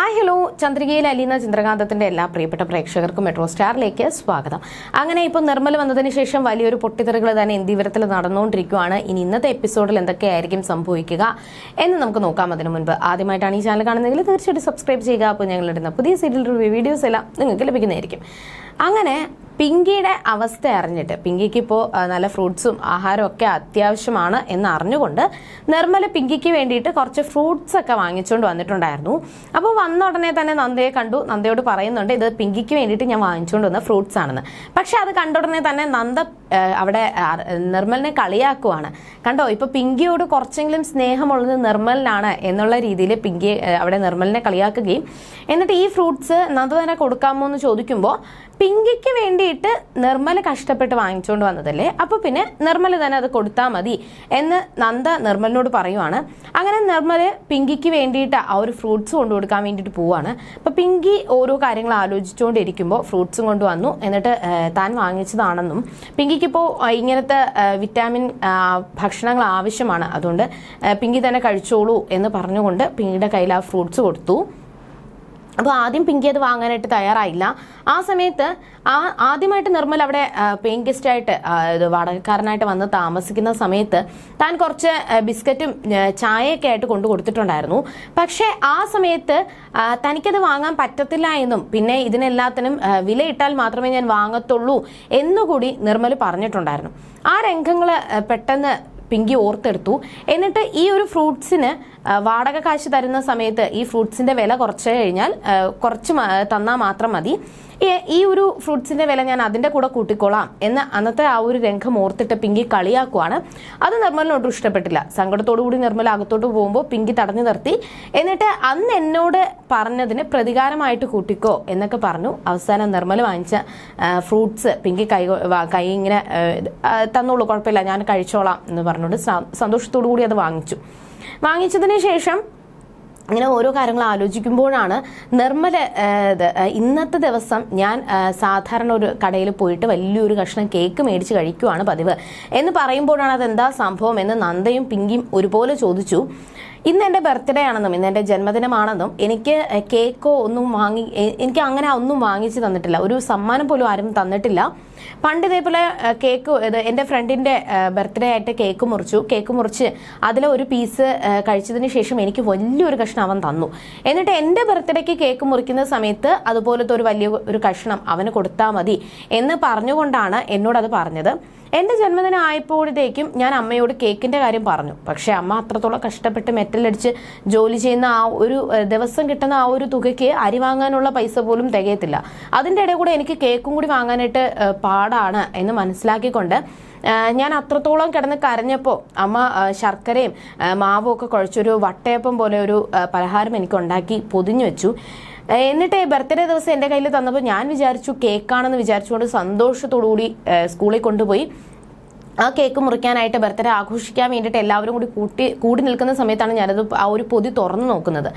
Hi hello ചന്ദ്രികയിൽ അലീന ചന്ദ്രകാന്തത്തിന്റെ എല്ലാ പ്രിയപ്പെട്ട പ്രേക്ഷകർക്കും മെട്രോ സ്റ്റാറിലേക്ക് സ്വാഗതം. അങ്ങനെ ഇപ്പോൾ നിർമ്മൽ വന്നതിന് ശേഷം വലിയൊരു പൊട്ടിത്തെറികൾ തന്നെ ഇന്ത്യവരത്തിൽ നടന്നുകൊണ്ടിരിക്കുകയാണ്. ഇനി ഇന്നത്തെ എപ്പിസോഡിൽ എന്തൊക്കെയായിരിക്കും സംഭവിക്കുക എന്ന് നമുക്ക് നോക്കാം അതിനു മുൻപ്. ആദ്യമായിട്ടാണ് ഈ ചാനൽ കാണുന്നതെങ്കിൽ തീർച്ചയായിട്ടും സബ്സ്ക്രൈബ് ചെയ്യുക. അപ്പോൾ ഞങ്ങളിടുന്ന പുതിയ സീരിയൽ റിവ്യൂ വീഡിയോസ് എല്ലാം നിങ്ങൾക്ക് ലഭിക്കുന്നതായിരിക്കും. അങ്ങനെ പിങ്കിയുടെ അവസ്ഥ അറിഞ്ഞിട്ട് പിങ്കിക്ക് ഇപ്പോൾ നല്ല ഫ്രൂട്ട്സും ആഹാരവും ഒക്കെ അത്യാവശ്യമാണ് എന്ന് അറിഞ്ഞുകൊണ്ട് നിർമ്മല പിങ്കിക്ക് വേണ്ടിയിട്ട് കുറച്ച് ഫ്രൂട്ട്സ് ഒക്കെ വാങ്ങിച്ചുകൊണ്ട് വന്നിട്ടുണ്ടായിരുന്നു. അപ്പോൾ വന്ന ഉടനെ തന്നെ നന്ദയെ കണ്ടു. നന്ദയോട് പറയുന്നുണ്ട് ഇത് പിങ്കിക്ക് വേണ്ടിയിട്ട് ഞാൻ വാങ്ങിച്ചുകൊണ്ട് വന്ന ഫ്രൂട്ട്സ് ആണെന്ന് പക്ഷെ അത് കണ്ട ഉടനെ തന്നെ നന്ദ അവിടെ നിർമ്മലിനെ കളിയാക്കുവാണ്. കണ്ടോ ഇപ്പൊ പിങ്കിയോട് കുറച്ചെങ്കിലും സ്നേഹമുള്ളത് നിർമ്മലിനാണ് എന്നുള്ള രീതിയിൽ പിങ്കി അവിടെ നിർമ്മലിനെ കളിയാക്കുകയും എന്നിട്ട് ഈ ഫ്രൂട്ട്സ് നന്ദ തന്നെ കൊടുക്കാമോ എന്ന് ചോദിക്കുമ്പോൾ പിങ്കിക്ക് വേണ്ടിയിട്ട് നിർമ്മല കഷ്ടപ്പെട്ട് വാങ്ങിച്ചുകൊണ്ട് വന്നതല്ലേ? അപ്പോൾ പിന്നെ നിർമ്മല തന്നെ അത് കൊടുത്താൽ മതി എന്ന് നന്ദ നിർമ്മലിനോട് പറയുവാണ്. അങ്ങനെ നിർമ്മൽ പിങ്കിക്ക് വേണ്ടിയിട്ട് ആ ഒരു ഫ്രൂട്ട്സ് കൊണ്ടു കൊടുക്കാൻ വേണ്ടിയിട്ട് പോവാണ്. അപ്പോൾ പിങ്കി ഓരോ കാര്യങ്ങൾ ആലോചിച്ചുകൊണ്ടിരിക്കുമ്പോൾ ഫ്രൂട്ട്സും കൊണ്ടുവന്നു എന്നിട്ട് താൻ വാങ്ങിച്ചതാണെന്നും. പിങ്കിക്കിപ്പോൾ ഇങ്ങനത്തെ വിറ്റാമിൻ ഭക്ഷണങ്ങൾ ആവശ്യമാണ്. അതുകൊണ്ട് പിങ്കി തന്നെ കഴിച്ചോളൂ എന്ന് പറഞ്ഞുകൊണ്ട് പിങ്കിയുടെ കയ്യിൽ ആ ഫ്രൂട്ട്സ് കൊടുത്തു. അപ്പോൾ ആദ്യം പിങ്കി അത് വാങ്ങാനായിട്ട് തയ്യാറായില്ല. ആ സമയത്ത് ആ ആദ്യമായിട്ട് നിർമ്മൽ അവിടെ പെയിൻ ഗസ്റ്റായിട്ട് ഇത് വാടകക്കാരനായിട്ട് വന്ന് താമസിക്കുന്ന സമയത്ത് താൻ കുറച്ച് ബിസ്ക്കറ്റും ചായയൊക്കെ ആയിട്ട് കൊണ്ടു കൊടുത്തിട്ടുണ്ടായിരുന്നു. പക്ഷേ ആ സമയത്ത് തനിക്കത് വാങ്ങാൻ പറ്റത്തില്ല എന്നും പിന്നെ ഇതിനെല്ലാത്തിനും വിലയിട്ടാൽ മാത്രമേ ഞാൻ വാങ്ങത്തുള്ളൂ എന്നുകൂടി നിർമ്മൽ പറഞ്ഞിട്ടുണ്ടായിരുന്നു. ആ രംഗങ്ങൾ പെട്ടെന്ന് പിങ്കി ഓർത്തെടുത്തു. എന്നിട്ട് ഈ ഒരു ഫ്രൂട്ട്സിന് വാടക കാശ് തരുന്ന സമയത്ത് ഈ ഫ്രൂട്ട്സിന്റെ വില കുറച്ച് കഴിഞ്ഞാൽ കുറച്ച് തന്നാൽ മാത്രം മതി. ഈ- ഒരു ഫ്രൂട്ട്സിന്റെ വില ഞാൻ അതിന്റെ കൂടെ കൂട്ടിക്കോളാം എന്ന് അന്നത്തെ ആ ഒരു രംഗം ഓർത്തിട്ട് പിങ്കി കളിയാക്കുവാണ്. അത് നിർമ്മലിനോട്ടും ഇഷ്ടപ്പെട്ടില്ല. സങ്കടത്തോടുകൂടി നിർമ്മല അകത്തോട്ട് പോകുമ്പോൾ പിങ്കി തടഞ്ഞു നിർത്തി. എന്നിട്ട് അന്ന് എന്നോട് പറഞ്ഞതിന് പ്രതികാരമായിട്ട് കൂട്ടിക്കോ എന്നൊക്കെ പറഞ്ഞു. അവസാനം നിർമ്മൽ വാങ്ങിച്ച ഫ്രൂട്ട്സ് പിങ്കി കൈ കൈ ഇങ്ങനെ തന്നോളൂ കുഴപ്പമില്ല ഞാൻ കഴിച്ചോളാം എന്ന് പറഞ്ഞുകൊണ്ട് സന്തോഷത്തോടു കൂടി അത് വാങ്ങിച്ചു. വാങ്ങിച്ചതിന് ശേഷം ഇങ്ങനെ ഓരോ കാര്യങ്ങൾ ആലോചിക്കുമ്പോഴാണ് നിർമ്മല ഇന്നത്തെ ദിവസം ഞാൻ സാധാരണ ഒരു കടയിൽ പോയിട്ട് വലിയൊരു കഷ്ണം കേക്ക് മേടിച്ച് കഴിക്കുവാണ് പതിവ്. എന്ന് പറയുമ്പോഴാണ് അതെന്താ സംഭവം എന്ന് നന്ദയും പിങ്കിയും ഒരുപോലെ ചോദിച്ചു. ഇന്ന് എന്റെ ബർത്ത്ഡേ ആണെന്നും ഇന്ന് എന്റെ ജന്മദിനമാണെന്നും എനിക്ക് കേക്കോ ഒന്നും വാങ്ങി എനിക്ക് അങ്ങനെ ഒന്നും വാങ്ങിച്ച് തന്നിട്ടില്ല. ഒരു സമ്മാനം പോലും ആരും തന്നിട്ടില്ല. പണ്ട് ഇതേപോലെ കേക്ക് ഇത് എന്റെ ഫ്രണ്ടിന്റെ ബർത്ത്ഡേ ആയിട്ട് കേക്ക് മുറിച്ചു. കേക്ക് മുറിച്ച് അതിലെ ഒരു പീസ് കഴിച്ചതിന് ശേഷം എനിക്ക് വലിയൊരു കഷ്ണം അവൻ തന്നു. എന്നിട്ട് എന്റെ ബർത്ത്ഡേക്ക് കേക്ക് മുറിക്കുന്ന സമയത്ത് അതുപോലത്തെ ഒരു വലിയ ഒരു കഷ്ണം അവന് കൊടുത്താൽ മതി എന്ന് പറഞ്ഞുകൊണ്ടാണ് എന്നോട് അത് പറഞ്ഞത്. എന്റെ ജന്മദിനം ആയപ്പോഴത്തേക്കും ഞാൻ അമ്മയോട് കേക്കിന്റെ കാര്യം പറഞ്ഞു. പക്ഷേ അമ്മ അത്രത്തോളം കഷ്ടപ്പെട്ട് മെറ്റലടിച്ച് ജോലി ചെയ്യുന്ന ആ ഒരു ദിവസം കിട്ടുന്ന ആ ഒരു തുകയ്ക്ക് അരി വാങ്ങാനുള്ള പൈസ പോലും തികയത്തില്ല. അതിന്റെ ഇടയിൽ കൂടെ എനിക്ക് കേക്കും കൂടി വാങ്ങാനായിട്ട് പാടാണ് എന്ന് മനസ്സിലാക്കിക്കൊണ്ട് ഞാൻ അത്രത്തോളം കിടന്ന് കരഞ്ഞപ്പോൾ അമ്മ ശർക്കരയും മാവും ഒക്കെ കുഴച്ചൊരു വട്ടയപ്പം പോലെ ഒരു പലഹാരം എനിക്ക് ഉണ്ടാക്കി പൊതിഞ്ഞു വെച്ചു. എന്നിട്ട് ബർത്ത്ഡേ ദിവസം എന്റെ കയ്യിൽ തന്നപ്പോൾ ഞാൻ വിചാരിച്ചു കേക്കാണെന്ന് വിചാരിച്ചുകൊണ്ട് സന്തോഷത്തോടുകൂടി സ്കൂളിൽ കൊണ്ടുപോയി. ആ കേക്ക് മുറിക്കാനായിട്ട് ബർത്ത്ഡേ ആഘോഷിക്കാൻ വേണ്ടിയിട്ട് എല്ലാവരും കൂടി കൂട്ടി കൂടി നിൽക്കുന്ന സമയത്താണ് ഞാനത് ആ ഒരു പൊതി തുറന്നു നോക്കുന്നത്.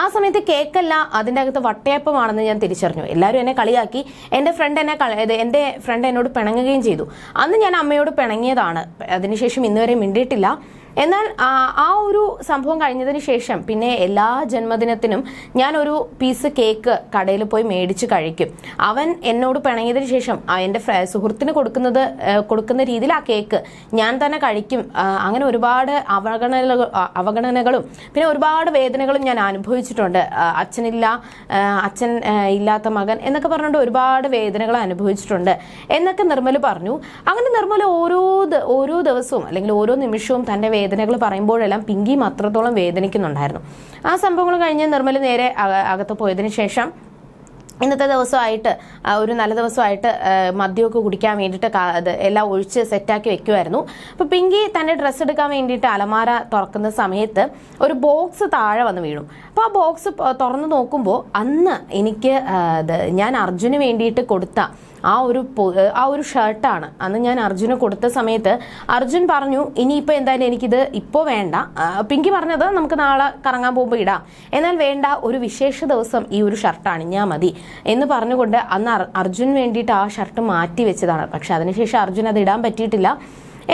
ആ സമയത്ത് കേക്കല്ല അതിന്റെ അകത്ത് വട്ടയപ്പമാണെന്ന് ഞാൻ തിരിച്ചറിഞ്ഞു. എല്ലാവരും എന്നെ കളിയാക്കി. എന്റെ ഫ്രണ്ട് എന്നെ എന്റെ ഫ്രണ്ട് എന്നോട് പിണങ്ങുകയും ചെയ്തു. അന്ന് ഞാൻ അമ്മയോട് പിണങ്ങിയതാണ്. അതിനുശേഷം ഇന്നുവരെ മിണ്ടിയിട്ടില്ല. എന്നാൽ ആ ഒരു സംഭവം കഴിഞ്ഞതിന് ശേഷം പിന്നെ എല്ലാ ജന്മദിനത്തിനും ഞാൻ ഒരു പീസ് കേക്ക് കടയിൽ പോയി മേടിച്ച് കഴിക്കും. അവൻ എന്നോട് പിണങ്ങിയതിന് ശേഷം എന്റെ സുഹൃത്തിന് കൊടുക്കുന്നത് കൊടുക്കുന്ന രീതിയിൽ ആ കേക്ക് ഞാൻ തന്നെ കഴിക്കും. അങ്ങനെ ഒരുപാട് അവഗണനകൾ അവഗണനകളും പിന്നെ ഒരുപാട് വേദനകളും ഞാൻ അനുഭവിച്ചിട്ടുണ്ട്. അച്ഛനില്ല അച്ഛൻ ഇല്ലാത്ത മകൻ എന്നൊക്കെ പറഞ്ഞുകൊണ്ട് ഒരുപാട് വേദനകൾ അനുഭവിച്ചിട്ടുണ്ട്. എന്നൊക്കെ നിർമ്മൽ പറഞ്ഞു. അങ്ങനെ നിർമ്മൽ ഓരോ ഓരോ ദിവസവും അല്ലെങ്കിൽ ഓരോ നിമിഷവും തന്റെ വേദനകൾ പറയുമ്പോഴെല്ലാം പിങ്കിയും അത്രത്തോളം വേദനിക്കുന്നുണ്ടായിരുന്നു. ആ സംഭവങ്ങൾ കഴിഞ്ഞ് നിർമ്മൽ നേരെ അക- അകത്ത് പോയതിനു ശേഷം ഇന്നത്തെ ദിവസമായിട്ട് ഒരു നല്ല ദിവസമായിട്ട് മദ്യമൊക്കെ കുടിക്കാൻ വേണ്ടിയിട്ട് എല്ലാം ഒഴിച്ച് സെറ്റാക്കി വെക്കുമായിരുന്നു അപ്പോൾ പിങ്കി തന്റെ ഡ്രസ്സ് എടുക്കാൻ വേണ്ടിയിട്ട് അലമാര തുറക്കുന്ന സമയത്ത് ഒരു ബോക്സ് താഴെ വന്ന് വീഴും അപ്പോൾ ആ ബോക്സ് തുറന്ന് നോക്കുമ്പോൾ അന്ന് എനിക്ക് ഞാൻ അർജുന് വേണ്ടിയിട്ട് കൊടുത്ത ആ ഒരു ആ ഒരു ഷർട്ടാണ്. അന്ന് ഞാൻ അർജുന് കൊടുത്ത സമയത്ത് അർജുൻ പറഞ്ഞു ഇനിയിപ്പോൾ എന്തായാലും എനിക്കിത് ഇപ്പോൾ വേണ്ട. പിങ്കി പറഞ്ഞത് നമുക്ക് നാളെ കറങ്ങാൻ പോകുമ്പോൾ ഇടാം. എന്നാൽ വേണ്ട ഒരു വിശേഷ ദിവസം ഈ ഒരു ഷർട്ട് അണിഞ്ഞാൽ മതി. എന്ന് പറഞ്ഞുകൊണ്ട് അന്ന് അർ- അർജുൻ വേണ്ടിയിട്ട് ആ ഷർട്ട് മാറ്റി വെച്ചതാണ്. പക്ഷെ അതിനുശേഷം അർജുൻ അത് ഇടാൻ പറ്റിയിട്ടില്ല.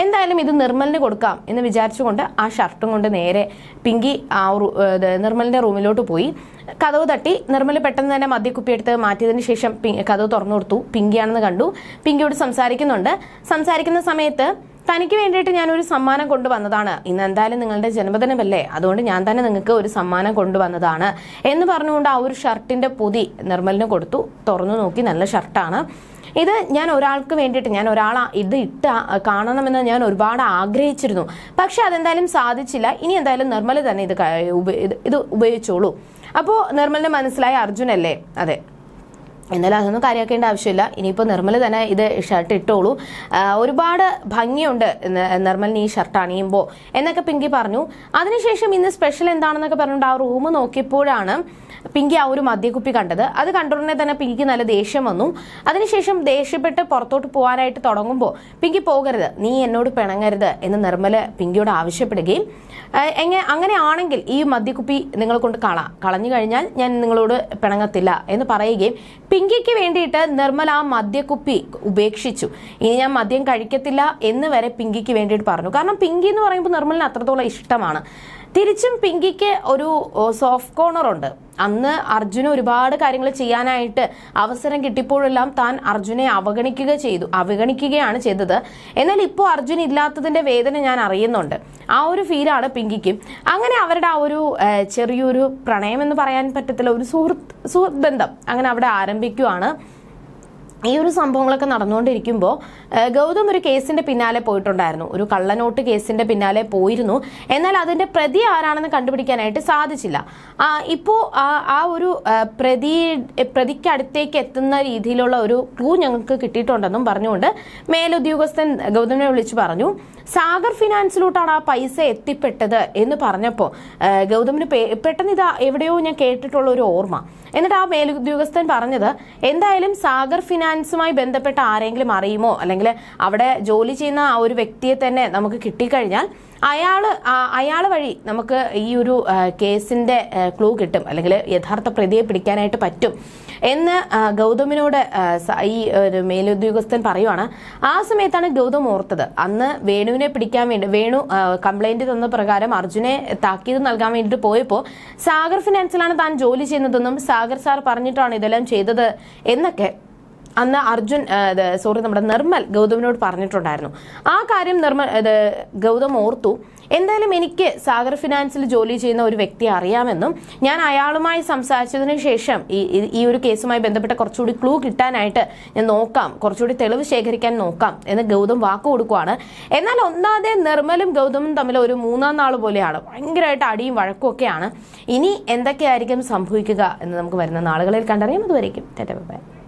എന്തായാലും ഇത് നിർമ്മലിന് കൊടുക്കാം എന്ന് വിചാരിച്ചുകൊണ്ട് ആ ഷർട്ടും കൊണ്ട് നേരെ പിങ്കി ആ നിർമ്മലിന്റെ റൂമിലോട്ട് പോയി. കഥവ് തട്ടി നിർമ്മൽ പെട്ടെന്ന് തന്നെ മദ്യക്കുപ്പി എടുത്ത് മാറ്റിയതിന് ശേഷം കഥവ് തുറന്നു കൊടുത്തു. പിങ്കിയാണെന്ന് കണ്ടു. പിങ്കിയോട് സംസാരിക്കുന്നുണ്ട്. സംസാരിക്കുന്ന സമയത്ത് തനിക്ക് വേണ്ടിയിട്ട് ഞാൻ ഒരു സമ്മാനം കൊണ്ടുവന്നതാണ്. ഇന്ന് എന്തായാലും നിങ്ങളുടെ ജന്മദിനമല്ലേ? അതുകൊണ്ട് ഞാൻ തന്നെ നിങ്ങൾക്ക് ഒരു സമ്മാനം കൊണ്ടുവന്നതാണ് എന്ന് പറഞ്ഞുകൊണ്ട് ആ ഒരു ഷർട്ടിന്റെ പൊതി നിർമ്മലിന് കൊടുത്തു. തുറന്നു നോക്കി നല്ല ഷർട്ടാണ്. ഇത് ഞാൻ ഒരാൾക്ക് വേണ്ടിയിട്ട് ഞാൻ ഒരാൾ ഇത് ഇട്ട് കാണണമെന്ന് ഞാൻ ഒരുപാട് ആഗ്രഹിച്ചിരുന്നു. പക്ഷെ അതെന്തായാലും സാധിച്ചില്ല. ഇനി എന്തായാലും നിർമ്മല തന്നെ ഇത് ഇത് ഉപയോഗിച്ചോളൂ. അപ്പോൾ നിർമ്മലിന് മനസ്സിലായ അർജുനല്ലേ? അതെ. എന്നാലും അതൊന്നും കാര്യമാക്കേണ്ട ആവശ്യമില്ല. ഇനിയിപ്പോൾ നിർമ്മൽ തന്നെ ഇത് ഷർട്ട് ഇട്ടോളൂ. ഒരുപാട് ഭംഗിയുണ്ട് നിർമ്മലിന് ഈ ഷർട്ട് അണിയുമ്പോൾ എന്നൊക്കെ പിങ്കി പറഞ്ഞു. അതിനുശേഷം ഇന്ന് സ്പെഷ്യൽ എന്താണെന്നൊക്കെ പറഞ്ഞിട്ട് ആ റൂം നോക്കിയപ്പോഴാണ് പിങ്കി ആ ഒരു മദ്യക്കുപ്പി കണ്ടത്. അത് കണ്ടുടനെ തന്നെ പിങ്കി നല്ല ദേഷ്യം വന്നു. അതിനുശേഷം ദേഷ്യപ്പെട്ട് പുറത്തോട്ട് പോകാനായിട്ട് തുടങ്ങുമ്പോൾ പിങ്കി പോകരുത് നീ എന്നോട് പിണങ്ങരുത് എന്ന് നിർമ്മൽ പിങ്കിയോട് ആവശ്യപ്പെടുകയും എങ്ങനെ അങ്ങനെയാണെങ്കിൽ ഈ മദ്യക്കുപ്പി നിങ്ങൾ കൊണ്ട് കള കളഞ്ഞു കഴിഞ്ഞാൽ ഞാൻ നിങ്ങളോട് പിണങ്ങത്തില്ല എന്ന് പറയുകയും പിങ്കിക്ക് വേണ്ടിയിട്ട് നിർമ്മല ആ മദ്യക്കുപ്പി ഉപേക്ഷിച്ചു. ഇനി ഞാൻ മദ്യം കഴിക്കത്തില്ല എന്ന് വരെ പിങ്കിക്ക് വേണ്ടിയിട്ട് പറഞ്ഞു. കാരണം പിങ്കി എന്ന് പറയുമ്പോൾ നിർമ്മലിന് അത്രത്തോളം ഇഷ്ടമാണ്. തിരിച്ചും പിങ്കിക്ക് ഒരു സോഫ്റ്റ് കോർണർ ഉണ്ട്. അന്ന് അർജുന ഒരുപാട് കാര്യങ്ങൾ ചെയ്യാനായിട്ട് അവസരം കിട്ടിയപ്പോഴെല്ലാം താൻ അർജുനെ അവഗണിക്കുക ചെയ്തു അവഗണിക്കുകയാണ് ചെയ്തത്. എന്നാൽ ഇപ്പോൾ അർജുൻ ഇല്ലാത്തതിന്റെ വേദന ഞാൻ അറിയുന്നുണ്ട്. ആ ഒരു ഫീലാണ് പിങ്കിക്കും. അങ്ങനെ അവരുടെ ആ ഒരു ചെറിയൊരു പ്രണയം എന്ന് പറയാൻ പറ്റത്തില്ല ഒരു സുഹൃത്ത് സുഹൃത്ത് ബന്ധം അങ്ങനെ അവിടെ ആരംഭിക്കുവാണ്. ഈ ഒരു സംഭവങ്ങളൊക്കെ നടന്നുകൊണ്ടിരിക്കുമ്പോൾ ഗൗതം ഒരു കേസിന്റെ പിന്നാലെ പോയിട്ടുണ്ടായിരുന്നു. ഒരു കള്ളനോട്ട് കേസിന്റെ പിന്നാലെ പോയിരുന്നു. എന്നാൽ അതിന്റെ പ്രതി ആരാണെന്ന് കണ്ടുപിടിക്കാനായിട്ട് സാധിച്ചില്ല. ഇപ്പോൾ ഇപ്പോ ആ ഒരു പ്രതി പ്രതിക്ക് അടുത്തേക്ക് എത്തുന്ന രീതിയിലുള്ള ഒരു ക്ലൂ ഞങ്ങൾക്ക് കിട്ടിയിട്ടുണ്ടെന്നും പറഞ്ഞുകൊണ്ട് മേലുദ്യോഗസ്ഥൻ ഗൗതമിനെ വിളിച്ചു പറഞ്ഞു സാഗർ ഫിനാൻസിലോട്ടാണ് ആ പൈസ എത്തിപ്പെട്ടത് എന്ന് പറഞ്ഞപ്പോൾ ഗൗതമിന് പെട്ടെന്ന് ഇതാ എവിടെയോ ഞാൻ കേട്ടിട്ടുള്ള ഒരു ഓർമ്മ. എന്നിട്ട് ആ മേലുദ്യോഗസ്ഥൻ പറഞ്ഞത് എന്തായാലും സാഗർ ഫിനാൻസുമായി ബന്ധപ്പെട്ട ആരെങ്കിലും അറിയുമോ? അല്ലെങ്കിൽ അവിടെ ജോലി ചെയ്യുന്ന ആ ഒരു വ്യക്തിയെ തന്നെ നമുക്ക് കിട്ടിക്കഴിഞ്ഞാൽ അയാൾ അയാൾ വഴി നമുക്ക് ഈ ഒരു കേസിന്റെ ക്ലൂ കിട്ടും. അല്ലെങ്കിൽ യഥാർത്ഥ പ്രതിയെ പിടിക്കാനായിട്ട് പറ്റും. എന്ന് ഗൗതമിനോട് ഈ ഒരു മേലുദ്യോഗസ്ഥൻ പറയുവാണ് ആ സമയത്താണ് ഗൗതം ഓർത്തത്. അന്ന് വേണുവിനെ പിടിക്കാൻ വേണ്ടി വേണു കംപ്ലൈന്റ് തന്ന പ്രകാരം അർജുനെ താക്കീത് നൽകാൻ വേണ്ടിയിട്ട് പോയപ്പോൾ സാഗർ ഫിനാൻസിലാണ് താൻ ജോലി ചെയ്യുന്നതെന്നും സാഗർ സാർ പറഞ്ഞിട്ടാണ് ഇതെല്ലാം ചെയ്തത് എന്നൊക്കെ അന്ന് അർജുൻ സോറി നമ്മുടെ നിർമ്മൽ ഗൗതമിനോട് പറഞ്ഞിട്ടുണ്ടായിരുന്നു. ആ കാര്യം നിർമ്മൽ ഗൗതം ഓർത്തു. എന്തായാലും എനിക്ക് സാഗർ ഫിനാൻസിൽ ജോലി ചെയ്യുന്ന ഒരു വ്യക്തി അറിയാമെന്നും ഞാൻ അയാളുമായി സംസാരിച്ചതിന് ശേഷം ഈ ഈ- ഒരു കേസുമായി ബന്ധപ്പെട്ട കുറച്ചുകൂടി ക്ലൂ കിട്ടാനായിട്ട് ഞാൻ നോക്കാം. കുറച്ചുകൂടി തെളിവ് ശേഖരിക്കാൻ നോക്കാം എന്ന് ഗൗതം വാക്ക് കൊടുക്കുവാണ്. എന്നാൽ ഒന്നാതെ നിർമ്മലും ഗൗതമും തമ്മിൽ ഒരു മൂന്നാം നാൾ പോലെയാണ്. ഭയങ്കരമായിട്ട് അടിയും വഴക്കുമൊക്കെയാണ് ഇനി എന്തൊക്കെയായിരിക്കും സംഭവിക്കുക എന്ന് നമുക്ക് വരുന്ന നാളുകളിൽ കണ്ടറിയാം. അതുവരേക്കും. ബൈ.